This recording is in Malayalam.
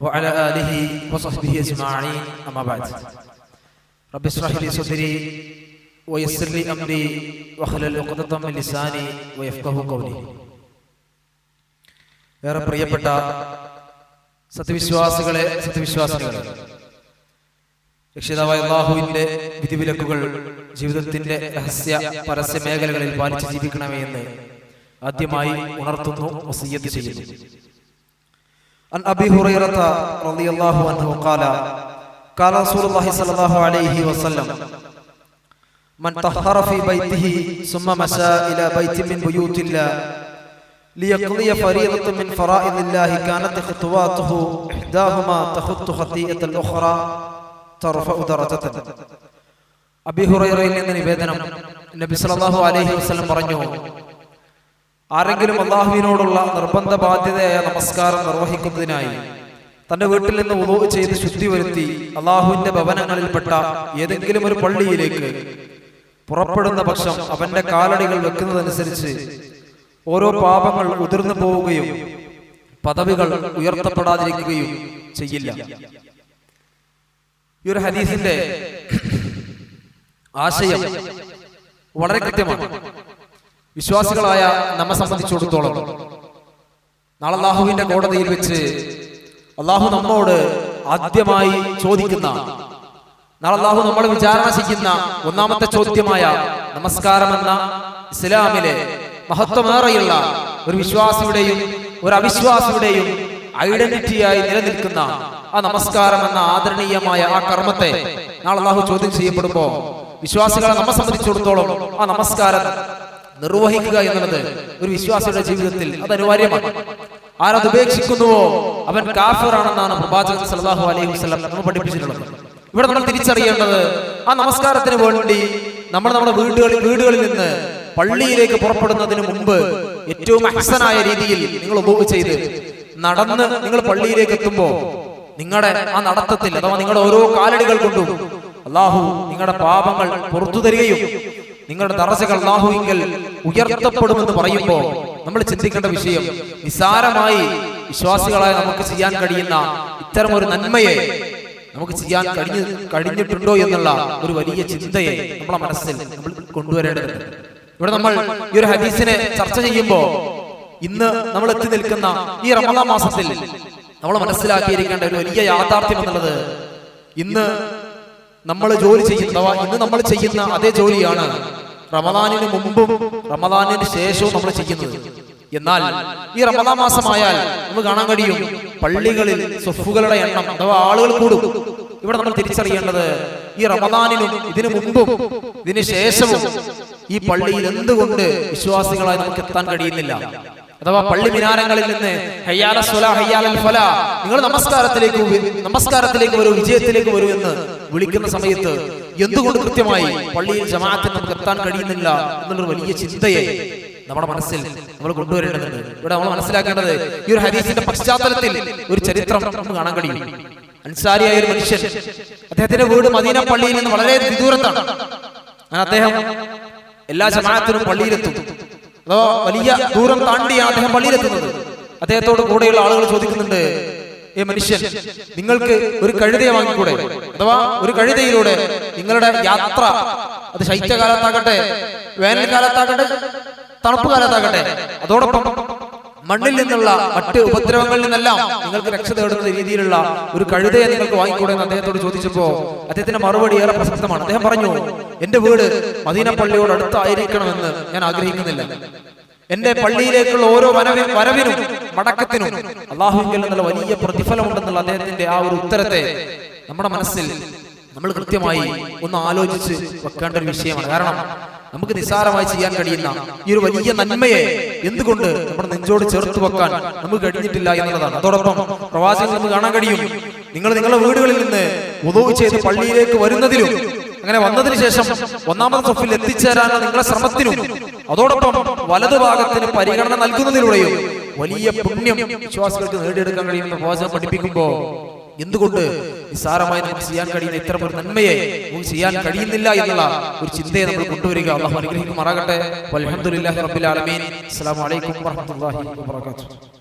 وعلى آله وصحبه أجمعين أما بعد رب اشرح لي صدري ويسر لي أمري واحلل عقدة من لساني ويفقه قولي ഏറെ പ്രിയപ്പെട്ട സത്യവിശ്വാസികളെ സത്യവിശ്വാസികളെ രക്ഷിതാവായ അള്ളാഹുവിന്റെ വിധിവിലക്കുകൾ ജീവിതത്തിന്റെ രഹസ്യ പരസ്യ മേഖലകളിൽ പാലിച്ച് ജീവിക്കണമേ എന്ന് ആദ്യമായി ഉണർത്തുന്നു വസീയത്ത് ചെയ്യുന്നു عن أبي هريرة رضي الله عنه قال قال رسول الله صلى الله عليه وسلم من طهر في بيته ثم مشى إلى بيت من بيوت الله ليقضي فريضة من فرائض الله كانت خطواته إحداهما تخط خطيئة الأخرى ترفع درجة അബി ഹുറൈറയിൽ നിന്ന് നിവേദനം നബി സല്ലല്ലാഹു അലൈഹി വസല്ലം പറഞ്ഞു ആരെങ്കിലും അള്ളാഹുവിനോടുള്ള നിർബന്ധ ബാധ്യതയായ നമസ്കാരം നിർവഹിക്കുന്നതിനായി തന്റെ വീട്ടിൽ നിന്ന് ഉദവ് ചെയ്ത് ശുദ്ധി വരുത്തി അള്ളാഹുവിന്റെ ഭവനങ്ങളിൽപ്പെട്ട ഏതെങ്കിലും ഒരു പള്ളിയിലേക്ക് പുറപ്പെടുന്ന പക്ഷം അവന്റെ കാലടികൾ വെക്കുന്നതനുസരിച്ച് ഓരോ പാപങ്ങൾ ഉതിർന്നു പോവുകയും പദവികൾ ഉയർത്തപ്പെടാതിരിക്കുകയും ചെയ്യില്ല. ഈ ഒരു ഹദീസിന്റെ ആശയം വളരെ കൃത്യമാണ്. വിശ്വാസികളായ നമ്മെ സംബന്ധിച്ചിടത്തോളം നാളെ അള്ളാഹുവിന്റെ കോടതിയിൽ വെച്ച് അള്ളാഹു നമ്മോട് ആദ്യമായി ചോദിക്കുന്ന നാളെ അള്ളാഹു നമ്മളെ വിചാരണ ചെയ്യുന്ന ഒന്നാമത്തെ ചോദ്യമായ നമസ്കാരം എന്ന ഇസ്ലാമിലെ മഹത്വമേറെയുള്ള ഒരു വിശ്വാസിയുടെയും ഒരു അവിശ്വാസിയുടെയും ഐഡന്റിറ്റിയായി നിലനിൽക്കുന്ന ആ നമസ്കാരം എന്ന ആദരണീയമായ ആ കർമ്മത്തെ നാളെ അള്ളാഹു ചോദ്യം ചെയ്യപ്പെടുമ്പോൾ വിശ്വാസികളെ നമ്മെ സംബന്ധിച്ചിടത്തോളം ആ നമസ്കാരം നിർവഹിക്കുക എന്നുള്ളത് ഒരു വിശ്വാസിയുടെ ജീവിതത്തിൽ അത് അനിവാര്യമാണ്. ആരത് ഉപേക്ഷിക്കുന്നുവോ? അവൻ കാഫിറാണെന്നാണ് പ്രവാചകൻ സല്ലല്ലാഹു അലൈഹി വസല്ലം നമ്മൾ പഠിപ്പിച്ചിട്ടുള്ളത്. ഇവിടെ നമ്മൾ തിരിച്ചറിയേണ്ടത് ആ നമസ്കാരത്തിന് വേണ്ടി നമ്മൾ നമ്മുടെ വീടുകളിൽ വീടുകളിൽ നിന്ന് പള്ളിയിലേക്ക് പുറപ്പെടുന്നതിന് മുമ്പ് ഏറ്റവും അഹ്സനായ രീതിയിൽ നിങ്ങൾ ഉപയോഗ ചെയ്ത് നടന്ന് നിങ്ങൾ പള്ളിയിലേക്ക് എത്തുമ്പോൾ നിങ്ങളുടെ ആ നടത്തത്തിൽ അഥവാ നിങ്ങളുടെ ഓരോ കാലടികൾ കൊണ്ടും അള്ളാഹു നിങ്ങളുടെ പാപങ്ങൾ പുറത്തു തരികയും നിങ്ങളുടെ ദറജകൾ അള്ളാഹുവിങ്കൽ ഉയർത്തപ്പെടുമെന്ന് പറയുമ്പോൾ നമ്മൾ ചിന്തിക്കേണ്ട വിഷയം നിസാരമായി വിശ്വാസികളായി നമുക്ക് ചെയ്യാൻ കഴിയുന്ന ഇത്തരം ഒരു നന്മയെ നമുക്ക് ചെയ്യാൻ കഴിഞ്ഞു കഴിഞ്ഞിട്ടുണ്ടോ എന്നുള്ള ഒരു വലിയ ചിന്തയെ നമ്മളെ മനസ്സിൽ നമ്മൾ കൊണ്ടുവരേണ്ടതുണ്ട്. ഇവിടെ നമ്മൾ ഈ ഒരു ഹദീസിനെ ചർച്ച ചെയ്യുമ്പോൾ ഇന്ന് നമ്മൾ എത്തി നിൽക്കുന്ന ഈ റമദാ മാസത്തിൽ നമ്മൾ മനസ്സിലാക്കിയിരിക്കേണ്ട ഒരു വലിയ യാഥാർത്ഥ്യം എന്നുള്ളത് ഇന്ന് നമ്മൾ ജോലി ചെയ്യുന്നവ ഇന്ന് നമ്മൾ ചെയ്യുന്ന അതേ ജോലിയാണ് റമദാനിന് മുമ്പും റമദാനിന് ശേഷവും നമ്മൾ ചെയ്യുന്നത്. എന്നാൽ ഈ റമദാ മാസമായാൽ നമുക്ക് കാണാൻ കഴിയും പള്ളികളിൽ സ്വഫുകളുടെ എണ്ണം അഥവാ ആളുകൾ കൂടും. ഇവിടെ നമ്മൾ തിരിച്ചറിയേണ്ടത് ഈ റമദാനിനും ഇതിനു മുമ്പും ഇതിന് ശേഷവും ഈ പള്ളിയിൽ എന്തുകൊണ്ട് വിശ്വാസികളായി നമുക്ക് എത്താൻ കഴിയുന്നില്ല? അഥവാ പള്ളി മിനാരങ്ങളിൽ നിന്ന് ഫല നിങ്ങൾ നമസ്കാരത്തിലേക്ക് നമസ്കാരത്തിലേക്ക് വരൂ വിജയത്തിലേക്ക് വരൂ എന്ന് വിളിക്കുന്ന സമയത്ത് എന്തുകൊണ്ട് കൃത്യമായി പള്ളിയിൽ ജമാഅത്തിന് നമുക്ക് എത്താൻ കഴിയുന്നില്ല എന്നുള്ളൊരു വലിയ ചിന്തയെ നമ്മുടെ മനസ്സിൽ നമ്മൾ കൊണ്ടുവരേണ്ടതുണ്ട്. ഇവിടെ നമ്മൾ മനസ്സിലാക്കേണ്ടത് ഈ ഒരു ഹദീസിന്റെ പശ്ചാത്തലത്തിൽ ഒരു ചരിത്രം നമുക്ക് കാണാൻ കഴിയും. അൻസാരിയായ ഒരു മനുഷ്യൻ അദ്ദേഹത്തിന്റെ വീട് മദീന പള്ളിയിൽ നിന്ന് വളരെ വിദൂരത്താണ് അദ്ദേഹം എല്ലാ ജമാഅത്തിനും പള്ളിയിലെത്തും. അതോ വലിയ ദൂരം താണ്ടിയാണ് അദ്ദേഹം പള്ളിയിലെത്തുന്നത്. അദ്ദേഹത്തോട് കൂടെയുള്ള ആളുകൾ ചോദിക്കുന്നുണ്ട് ഏ മനുഷ്യൻ നിങ്ങൾക്ക് ഒരു കഴുതയെ വാങ്ങിക്കൂടെ? അഥവാ ഒരു കഴുതയിലൂടെ നിങ്ങളുടെ യാത്ര അത് ശൈത്യകാലത്താകട്ടെ വേനൽക്കാലത്താകട്ടെ തണുപ്പ് കാലത്താകട്ടെ അതോടൊപ്പം മണ്ണിൽ നിന്നുള്ള മറ്റ് ഉപദ്രവങ്ങളിൽ നിന്നെല്ലാം നിങ്ങൾക്ക് രക്ഷ തേടുന്ന രീതിയിലുള്ള ഒരു കഴുതയെ നിങ്ങൾക്ക് വാങ്ങിക്കൂടെ എന്ന് അദ്ദേഹത്തോട് ചോദിച്ചപ്പോ അദ്ദേഹത്തിന്റെ മറുപടി ഏറെ പ്രസക്തമാണ്. അദ്ദേഹം പറഞ്ഞു എന്റെ വീട് മദീന പള്ളിയോട് അടുത്തായിരിക്കണമെന്ന് ഞാൻ ആഗ്രഹിക്കുന്നില്ല. എന്റെ പള്ളിയിലേക്കുള്ള ഓരോ വരവി വരവിനും മടക്കത്തിനും അള്ളാഹുവിൽ നിന്നുള്ള വലിയ പ്രതിഫലമുണ്ടെന്നുള്ള അദ്ദേഹത്തിന്റെ ആ ഒരു ഉത്തരത്തെ നമ്മുടെ മനസ്സിൽ നമ്മൾ കൃത്യമായി ഒന്ന് ആലോചിച്ച് വെക്കേണ്ട ഒരു വിഷയമാണ്. കാരണം നമുക്ക് നിസ്സാരമായി ചെയ്യാൻ കഴിയുന്ന ഈ ഒരു വലിയ നന്മയെ എന്തുകൊണ്ട് നമ്മുടെ നെഞ്ചോട് ചേർത്ത് വെക്കാൻ നമുക്ക് കഴിഞ്ഞിട്ടില്ല എന്നുള്ളതാണ്. അതോടൊപ്പം പ്രവാസികൾ നമുക്ക് കാണാൻ കഴിയും. നിങ്ങൾ നിങ്ങളുടെ വീടുകളിൽ നിന്ന് ഉദവ് ചെയ്ത് പള്ളിയിലേക്ക് വരുന്നതിലും അങ്ങനെ വന്നതിന് ശേഷം ഒന്നാമത് സൊഫിൽ എത്തിച്ചേരാനുള്ള നിങ്ങളുടെ ശ്രമത്തിനും അതോടൊപ്പം വലതു ഭാഗത്തിന് പരിഗണന നൽകുന്നതിലൂടെയും വലിയ പുണ്യം വിശ്വാസികൾക്ക് നേടിയെടുക്കാൻ കഴിയുന്ന പ്രവാചകം പഠിപ്പിക്കുമ്പോൾ എന്തുകൊണ്ട് നിസ്സാരമായി നമുക്ക് ചെയ്യാൻ കഴിയുന്ന ഇത്തരം ഒരു നന്മയെ നമുക്ക് ചെയ്യാൻ കഴിയുന്നില്ല എന്നുള്ള ഒരു ചിന്തയെ നമ്മൾ കൊണ്ടുവരിക. അള്ളാഹു അനുഗ്രഹിക്കുമാറാകട്ടെ. അലഹമുല്ലാഹി റബ്ബിൽ ആലമീൻ. അസ്സലാമു അലൈക്കും വറഹ്മത്തുള്ളാഹി വബറകാതുഹു.